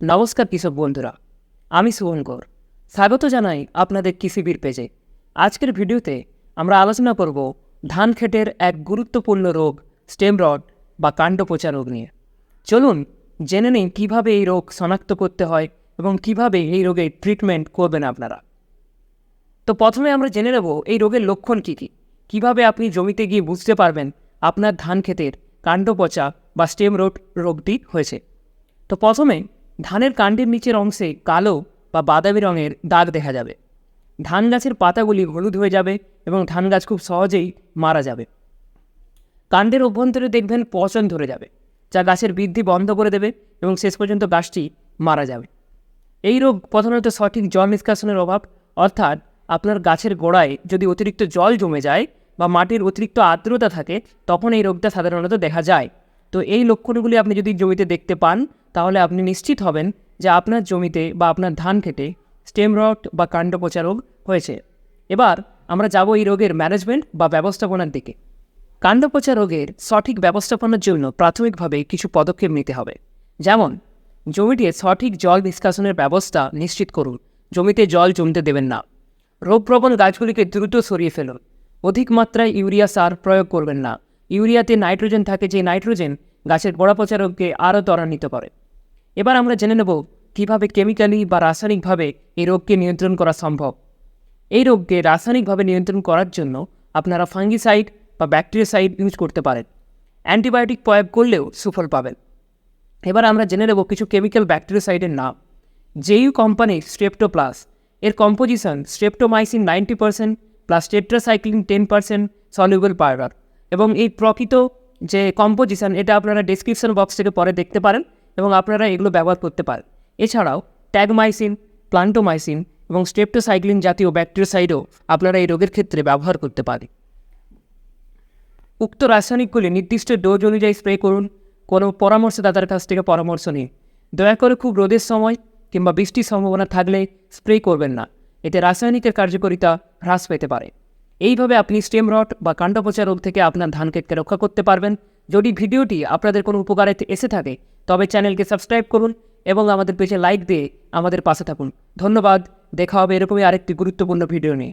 নমস্কার কৃষক বন্ধুরা, আমি শুভঙ্কর স্বাগত জানাই আপনাদের কৃষিবির পেজে। আজকের ভিডিওতে আমরা আলোচনা করব ধান ক্ষেতের এক গুরুত্বপূর্ণ রোগ, স্টেম রড বা কাণ্ড পচা রোগ নিয়ে। চলুন জেনে নিন কীভাবে এই রোগ শনাক্ত করতে হয় এবং কীভাবে এই রোগের ট্রিটমেন্ট করবেন আপনারা। তো প্রথমে আমরা জেনে নেব এই রোগের লক্ষণ কী কী। কীভাবে আপনি জমিতে গিয়ে বুঝতে পারবেন আপনার ধান ক্ষেতের কাণ্ড পচা বা স্টেম রোড রোগটি হয়েছে। তো প্রথমে ধানের কাণ্ডের নিচের অংশে কালো বা বাদামি রঙের দাগ দেখা যাবে। ধান গাছের পাতাগুলি হলুদ হয়ে যাবে এবং ধান গাছ খুব সহজেই মারা যাবে। কাণ্ডের অভ্যন্তরে দেখবেন পচন ধরে যাবে, যা গাছের বৃদ্ধি বন্ধ করে দেবে এবং শেষ পর্যন্ত গাছটি মারা যাবে। এই রোগ প্রধানত সঠিক জল নিষ্কাশনের অভাব, অর্থাৎ আপনার গাছের গোড়ায় যদি অতিরিক্ত জল জমে যায় বা মাটির অতিরিক্ত আর্দ্রতা থাকে, তখন এই রোগটা সাধারণত দেখা যায়। তো এই লক্ষণগুলি আপনি যদি জমিতে দেখতে পান, তাহলে আপনি নিশ্চিত হবেন যে আপনার জমিতে বা আপনার ধান খেতে স্টেম রট বা কাণ্ড পচা রোগ হয়েছে। এবার আমরা যাব এই রোগের ম্যানেজমেন্ট বা ব্যবস্থাপনার দিকে। কাণ্ড পচা রোগের সঠিক ব্যবস্থাপনার জন্য প্রাথমিকভাবে কিছু পদক্ষেপ নিতে হবে। যেমন, জমিতে সঠিক জল নিষ্কাশনের ব্যবস্থা নিশ্চিত করুন। জমিতে জল জমতে দেবেন না। রোগপ্রবণ গাছগুলিকে দ্রুত সরিয়ে ফেলুন। অধিক মাত্রায় ইউরিয়া সার প্রয়োগ করবেন না। ইউরিয়াতে নাইট্রোজেন থাকে, যে নাইট্রোজেন গাছের গোড়া রোগকে আরও ত্বরান্বিত করে। এবার আমরা জেনে নেব কীভাবে কেমিক্যালি বা রাসায়নিকভাবে এই রোগকে নিয়ন্ত্রণ করা সম্ভব। এই রোগকে রাসায়নিকভাবে নিয়ন্ত্রণ করার জন্য আপনারা ফাঙ্গিসাইড বা ব্যাকটেরিয়াসাইড ইউজ করতে পারেন। অ্যান্টিবায়োটিক প্রয়োগ করলেও সুফল পাবেন। এবার আমরা জেনে নেব কিছু কেমিক্যাল ব্যাকটেরিয়াসাইডের নাম। জেইউ কোম্পানির স্ট্রেপ্টোপ্লাস, এর composition streptomycin ninety percent plus tetracycline ten percent soluble powder এবং এই প্রকৃত যে কম্পোজিশন এটা আপনারা ডেসক্রিপশন বক্স থেকে পরে দেখতে পারেন এবং আপনারা এগুলো ব্যবহার করতে পারেন। এছাড়াও ট্যাগমাইসিন প্লান্টোমাইসিন এবং স্ট্রেপ্টোসাইক্লিন জাতীয় ব্যাকটেরিয়াসাইডও আপনারা এই রোগের ক্ষেত্রে ব্যবহার করতে পারেন। উক্ত রাসায়নিকগুলি নির্দিষ্ট ডোজ অনুযায়ী স্প্রে করুন, কোনো পরামর্শদাতার কাছ থেকে পরামর্শ নিন। দয়া করে খুব রোদের সময় কিংবা বৃষ্টির সম্ভাবনা থাকলে স্প্রে করবেন না। এতে রাসায়নিকের কার্যকারিতা হ্রাস পেতে পারে। এইভাবে আপনি স্টেম রট বা কাণ্ডপচা রোগ থেকে আপনার ধান ক্ষেতকে রক্ষা করতে পারবেন। যদি ভিডিওটি আপনাদের কোনো উপকারে এসে থাকে, তবে চ্যানেলকে সাবস্ক্রাইব করুন এবং আমাদের পেজে লাইক দিয়ে আমাদের পাশে থাকুন। ধন্যবাদ, দেখা হবে এরকমই আরেকটি গুরুত্বপূর্ণ ভিডিও নিয়ে।